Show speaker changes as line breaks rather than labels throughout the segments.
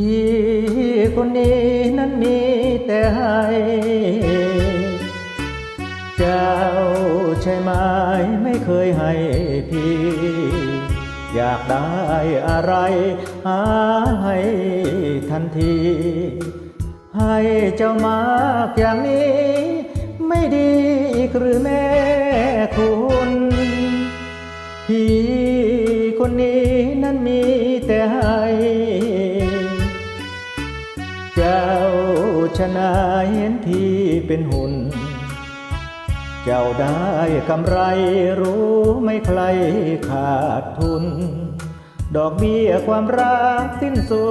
พี่คนนี้นั้นมีแต่ให้ เจ้าใช่ไหมไม่เคยให้พี่ อยากได้อะไรหาให้ทันที ให้เจ้ามากอย่างนี้ ไม่ดีอีกหรือแม่คุณ พี่คนนี้ ชนะเห็นพี่เป็นหุ่น เจ้าได้กำไรรู้ไม่ใครขาดทุน ดอกเบี้ยความรักสิ้นสุ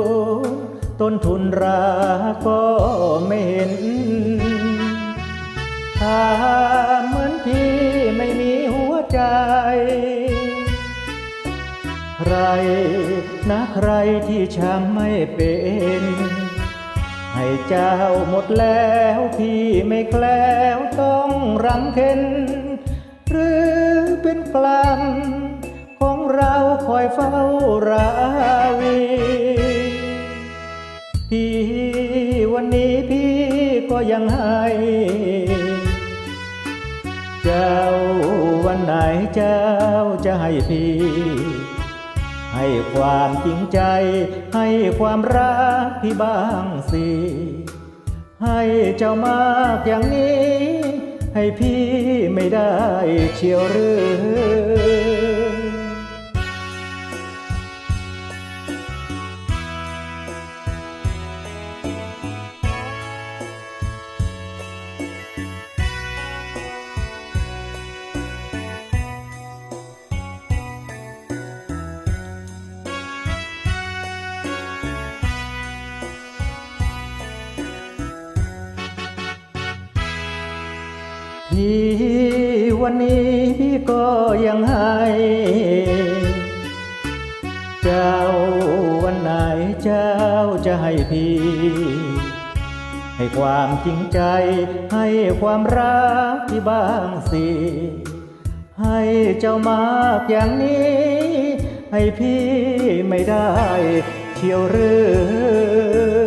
ดต้นทุนรักก็ไม่เห็นถ้าเหมือนพี่ไม่มีหัวใจ ใครนะใครที่ช้ำไม่เป็น ให้เจ้าหมดแล้วพี่ไม่แคล้วต้องรำเค็น หรือเป็นกลัมของเราคอยเฝ้าราวีพี่วันนี้พี่ก็ยังให้เจ้าวันไหนเจ้าจะให้พี่ ให้ความจริงใจ ให้ความรักพี่บ้างสิ ให้เจ้ามากอย่างนี้ ให้พี่ไม่ได้เชียวหรือ พี่วันนี้พี่ก็ยังให้ เจ้าวันไหนเจ้าจะให้พี่ ให้ความจริงใจให้ความรักที่บ้างสิ ให้เจ้ามากอย่างนี้ ให้พี่ไม่ได้เที่ยวหรือ